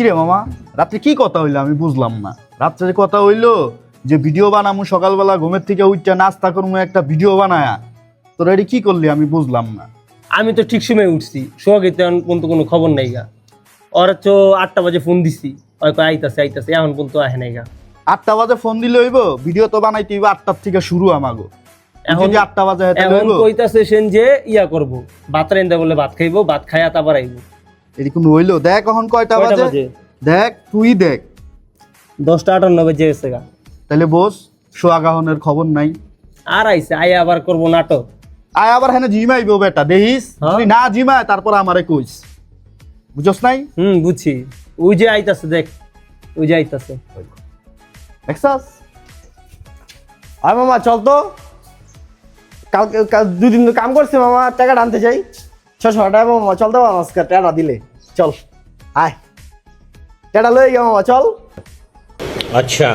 কিরে মামা রাত্রে কি কথা হইল আমি বুঝলাম না। রাত্রে যে কথা হইল যে ভিডিও বানামু সকালবেলা ঘুমের থেকে উঠতে নাস্তা করব একটা ভিডিও বানায়া। তোর এটি কি করলি আমি বুঝলাম না। আমি তো ঠিক সময় উঠছি সোহাগের তো এখন পর্যন্ত কোনো খবর নাই গা। ওরা তো আটটা বাজে ফোন দিছি কয় আইতাছে আইতাছে এখন পর্যন্ত আহে নাই গা। আটটা বাজে ফোন দিলে হইব ভিডিও তো বানাইতে হইব আটটার থেকে শুরু আমাগো। এখন এখন যে আটটা বাজে এখন কইতাছে সেন যে ইয়া করব ভাত রাইন্দা বলে ভাত খাইবো ভাত খাইয়া তারপর আইবো। এটি কোনো হইল দেখ এখন কয়টা বাজে? দেখ তুই দেখ। দশটা আটান্ন বাজে গেছে গা। তাহলে বস সোয়াগাহনের খবর নাই। আর আইছে আইয়া আবার করব নাটক। আয় আবার হ্যাঁ জিমাইবো বেটা দেখিস? হ্যাঁ। যদি না জিমায় তারপর আমারে কইস। বুঝছ নাই? হুম বুঝছি। ওই যে আইতাছে দেখ। ওই যে আইতাছে। দেখছাস? আর মামা চল তো। কালকে কাল দুদিন তো কাম করছে মামা টাকাটা আনতে চাই ছশো টাকা মামা চল তো আজকে টাকা দিলে। চল আয় টাকা লয়ে গিয়ে মামা চল अच्छा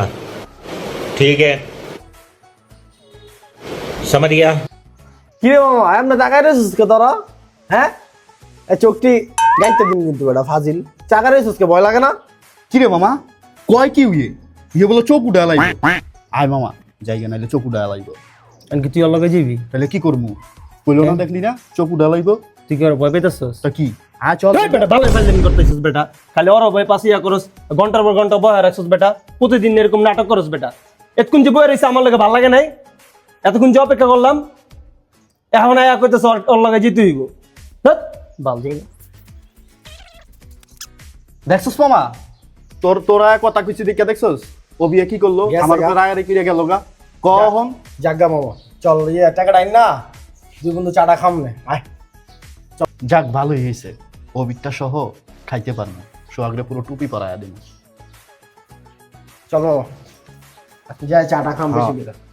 ठीक है समझ गया কিরে মামা এমনি টাকা রয়েছিস কে তোরা হ্যাঁ এই চোখটি গাইতে দিন কিন্তু বেটা ফাজিল টাকা রয়েছিস কে ভয় লাগে না কিরে মামা কয় কি উইয়ে ইয়ে বলো চোখ উঠা লাইব আয় মামা জায়গা নাইলে চোখ উঠা লাইব আনকি তুই ওর লগে যাবি তাহলে কি করবো কইলো না দেখলি না চোখ উঠা লাইব তুই কি ওর ভয় পেতেছস তা কি আয় চল বেটা ভালো ফাইজলামি করতেছিস বেটা। খালি ওর ভয় পাশে করস ঘণ্টার পর ঘণ্টা বয় রাখছিস বেটা। প্রতিদিন এরকম নাটক করস বেটা। এতক্ষণ যে বয়ে রয়েছে আমার লাগে ভালো লাগে নাই। এতক্ষণ যে অপেক্ষা করলাম এখন আয়া কইতেছ ওর- ওর লাগে জিতে দেখছস মামা? তোর তোরা কথা কিছু দেখে দেখছস? ও বিয়ে কি করল? গেছে আমার গা। রায় রে কিরে গেল গা? কখন জাগা মামা চল ইয়ে না? দুই বন্ধু চাটা খাম নে আয়। যাক ভালোই হয়েছে। অবিকটা সহ খাইতে পারব সোহাগরে পুরো টুপি পরায়া দিন চলো যাই চাটা খাম বেশি হ্যাঁ। করে